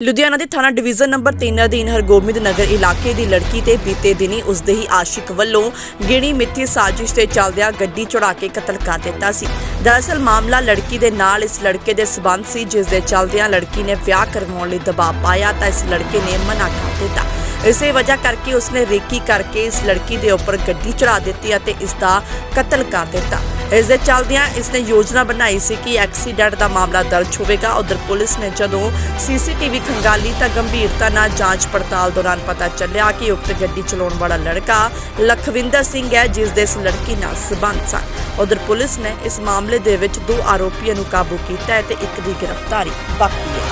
ਲੁਧਿਆਣਾ ਦੇ ਥਾਣਾ division number 3 ਅਧੀਨ ਹਰਗੋਬਿੰਦ ਨਗਰ ਇਲਾਕੇ ਦੀ ਲੜਕੀ ਤੇ ਬੀਤੇ ਦਿਨੀ ਉਸ ਦੇ ਹੀ ਆਸ਼ਿਕ ਵੱਲੋਂ ਗਿਣੀ ਮਿੱਥੀ ਸਾਜ਼ਿਸ਼ ਤੇ ਚੱਲਦਿਆਂ ਗੱਡੀ ਚੜਾ ਕੇ ਕਤਲ ਕਰ ਦਿੱਤਾ ਸੀ। ਦਰਅਸਲ ਮਾਮਲਾ ਲੜਕੀ ਦੇ ਨਾਲ ਇਸ ਲੜਕੇ ਦੇ ਸਬੰਧ ਸੀ, ਜਿਸ ਦੇ ਚੱਲਦਿਆਂ ਲੜਕੀ ਨੇ ਵਿਆਹ ਕਰਵਾਉਣ ਲਈ ਦਬਾਅ ਪਾਇਆ ਤਾਂ ਇਸ ਲੜਕੇ ਨੇ ਮਨਾ ਕਰ ਦਿੱਤਾ। ਇਸੇ ਵਜ੍ਹਾ ਕਰਕੇ ਉਸਨੇ ਰੇਕੀ ਕਰਕੇ ਇਸ ਲੜਕੀ ਦੇ ਉੱਪਰ ਗੱਡੀ ਚੜਾ ਦਿੱਤੀ ਅਤੇ ਇਸ ਦਾ ਕਤਲ ਕਰ ਦਿੱਤਾ। ਇਸ ਦੇ ਚੱਲਦਿਆਂ ਇਸ ਨੇ ਯੋਜਨਾ ਬਣਾਈ ਸੀ ਕਿ ਐਕਸੀਡੈਂਟ ਦਾ ਮਾਮਲਾ ਦਰਜ ਹੋਵੇਗਾ। ਉਧਰ ਪੁਲਿਸ ਨੇ ਜਦੋਂ ਸੀਸੀਟੀਵੀ ਖੰਗਾਲੀ ਤਾਂ ਗੰਭੀਰਤਾ ਨਾਲ ਜਾਂਚ ਪੜਤਾਲ ਦੌਰਾਨ ਪਤਾ ਚੱਲਿਆ ਕਿ ਉਕਤ ਗੱਡੀ ਚਲਾਉਣ ਵਾਲਾ ਲੜਕਾ ਲਖਵਿੰਦਰ ਸਿੰਘ ਹੈ, ਜਿਸ ਦੇ ਇਸ ਲੜਕੀ ਨਾਲ ਸਬੰਧ ਸਨ। ਉਧਰ ਪੁਲਿਸ ਨੇ ਇਸ ਮਾਮਲੇ ਦੇ ਵਿੱਚ ਦੋ ਆਰੋਪੀਆਂ ਨੂੰ ਕਾਬੂ ਕੀਤਾ ਹੈ ਤੇ ਇੱਕ ਦੀ ਗ੍ਰਿਫਤਾਰੀ ਬਾਕੀ ਹੈ।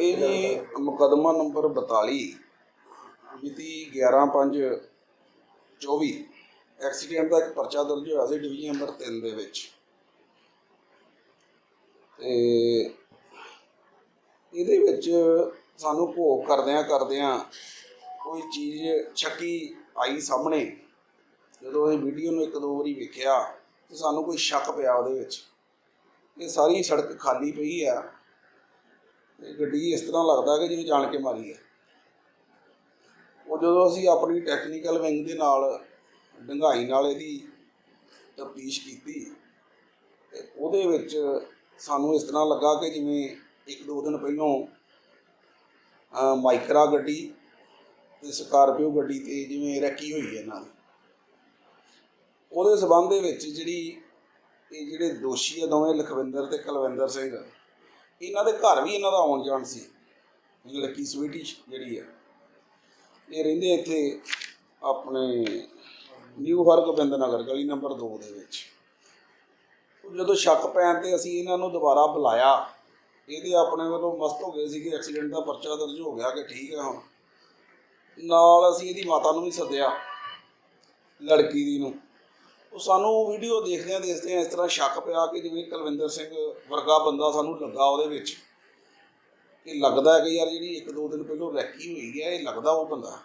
ਇਹ ਜੀ ਮੁਕਦਮਾ ਨੰਬਰ 42 ਮਿਤੀ 11/5/24 ਐਕਸੀਡੈਂਟ ਦਾ ਇੱਕ ਪਰਚਾ ਦਰਜ ਹੋਇਆ ਸੀ ਡਿਵੀਜ਼ਨ ਨੰਬਰ 3 ਦੇ ਵਿੱਚ। ਤੇ ਇਹਦੇ ਵਿੱਚ ਸਾਨੂੰ ਭੋਗ ਕਰਦਿਆਂ ਕਰਦਿਆਂ ਕੋਈ ਚੀਜ਼ ਛੱਕੀ ਆਈ ਸਾਹਮਣੇ। ਜਦੋਂ ਅਸੀਂ ਵੀਡੀਓ ਨੂੰ ਇੱਕ ਦੋ ਵਾਰੀ ਵੇਖਿਆ ਤੇ ਸਾਨੂੰ ਕੋਈ ਸ਼ੱਕ ਪਿਆ ਉਹਦੇ ਵਿੱਚ। ਇਹ ਸਾਰੀ ਸੜਕ ਖਾਲੀ ਪਈ ਆ। ਇਹ ਗੱਡੀ ਇਸ ਤਰ੍ਹਾਂ ਲੱਗਦਾ ਕਿ ਜਿਵੇਂ ਜਾਣ ਕੇ ਮਾਰੀ ਹੈ ਉਹ ਜਦੋਂ ਅਸੀਂ ਆਪਣੀ ਟੈਕਨੀਕਲ ਵਿੰਗ ਦੇ ਨਾਲ ਡੰਗਾਈ ਨਾਲ ਇਹਦੀ ਤਫਤੀਸ਼ ਕੀਤੀ ਤੇ ਉਹਦੇ ਵਿੱਚ ਸਾਨੂੰ ਇਸ ਤਰ੍ਹਾਂ ਲੱਗਾ ਕਿ ਜਿਵੇਂ ਇੱਕ ਦੋ ਦਿਨ ਪਹਿਲਾਂ ਮਾਈਕਰਾ ਗੱਡੀ ਤੇ ਸਕਾਰਪੀਓ ਗੱਡੀ ਤੇ ਜਿਵੇਂ ਰੈਕੀ ਹੋਈ ਹੈ ਇਹਨਾਂ ਦੀ ਉਹਦੇ ਸਬੰਧ ਦੇ ਵਿੱਚ ਜਿਹੜੀ ਇਹ ਜਿਹੜੇ ਦੋਸ਼ੀ ਆ ਦੋਵੇਂ, ਲਖਵਿੰਦਰ ਤੇ ਕੁਲਵਿੰਦਰ ਸਿੰਘ, ਇਹਨਾਂ ਦੇ ਘਰ ਵੀ ਇਹਨਾਂ ਦਾ ਆਉਣ ਜਾਣ ਸੀ। ਲੱਕੀ ਸਵੀਟੀ ਜਿਹੜੀ ਆ। ਇਹ ਰਹਿੰਦੇ ਇੱਥੇ ਆਪਣੇ ਨਿਊ ਹਰਗੋਬਿੰਦ ਨਗਰ ਗਲੀ ਨੰਬਰ 2 ਦੇ ਵਿੱਚ। ਉਹ ਜਦੋਂ ਸ਼ੱਕ ਪੈਣ ਤੇ ਅਸੀਂ ਇਹਨਾਂ ਨੂੰ ਦੁਬਾਰਾ ਬੁਲਾਇਆ, ਇਹਦੇ ਆਪਣੇ ਵੱਲੋਂ ਮਸਤ ਹੋ ਗਏ ਸੀ ਕਿ ਐਕਸੀਡੈਂਟ ਦਾ ਪਰਚਾ ਦਰਜ ਹੋ ਗਿਆ ਕਿ ਠੀਕ ਹੈ ਹੁਣ। ਨਾਲ ਅਸੀਂ ਇਹਦੀ ਮਾਤਾ ਨੂੰ ਵੀ ਸੱਦਿਆ, ਲੜਕੀ ਦੀ ਨੂੰ। ਉਹ ਸਾਨੂੰ ਵੀਡੀਓ ਦੇਖਦਿਆਂ ਦੇਖਦਿਆਂ ਇਸ ਤਰ੍ਹਾਂ ਸ਼ੱਕ ਪਿਆ ਕਿ ਜਿਵੇਂ ਕੁਲਵਿੰਦਰ ਸਿੰਘ ਵਰਗਾ ਬੰਦਾ ਸਾਨੂੰ ਲੱਗਾ ਉਹਦੇ ਵਿੱਚ। ਕਿ ਲੱਗਦਾ ਹੈ ਕਿ ਯਾਰ ਜਿਹੜੀ ਇੱਕ ਦੋ ਦਿਨ ਪਹਿਲਾਂ ਰੈਕੀ ਹੋਈ ਹੈ, ਇਹ ਲੱਗਦਾ ਉਹ ਬੰਦਾ।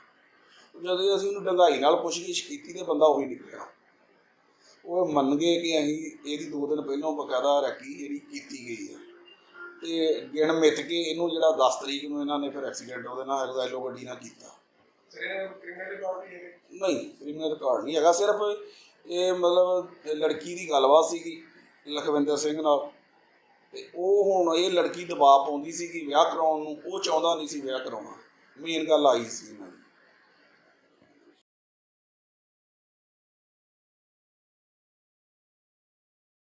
ਜਦੋਂ ਅਸੀਂ ਉਹਨੂੰ ਡੰਗਾਈ ਨਾਲ ਪੁੱਛਗਿੱਛ ਕੀਤੀ ਤੇ ਬੰਦਾ ਉਹੀ ਨਿਕਲਿਆ। ਉਹ ਮੰਨ ਗਏ ਕਿ ਅਸੀਂ ਇਹਦੀ ਦੋ ਦਿਨ ਪਹਿਲਾਂ ਬਕਾਇਦਾ ਰੈਕੀ ਜਿਹੜੀ ਕੀਤੀ ਗਈ ਹੈ। ਤੇ ਗਿਣ ਮਿੱਥ ਕੇ ਇਹਨੂੰ ਜਿਹੜਾ 10 ਤਰੀਕ ਨੂੰ ਇਹਨਾਂ ਨੇ ਫਿਰ ਐਕਸੀਡੈਂਟ ਉਹਦੇ ਨਾਲ ਐਗਜ਼ਾਈਲੋ ਗੱਡੀ ਨਾਲ ਕੀਤਾ। ਨਹੀਂ ਕ੍ਰਿਮੀਨਲ ਰਿਕਾਰਡ ਨਹੀਂ ਹੈਗਾ, ਸਿਰਫ ਇਹ ਮਤਲਬ ਲੜਕੀ ਦੀ ਗੱਲਬਾਤ ਸੀਗੀ, ਲਖਵਿੰਦਰ ਸਿੰਘ ਨਾਲ। ਤੇ ਉਹ ਹੁਣ ਇਹ ਲੜਕੀ ਦਬਾਅ ਪਾਉਂਦੀ ਸੀ ਕਿ ਵਿਆਹ ਕਰਾਉਣ ਨੂੰ, ਉਹ ਚਾਹੁੰਦਾ ਨਹੀਂ ਸੀ ਵਿਆਹ ਕਰਾਉਣਾ। ਮੇਨ ਗੱਲ ਆਈ ਸੀ ਇਹਨਾਂ ਦੀ।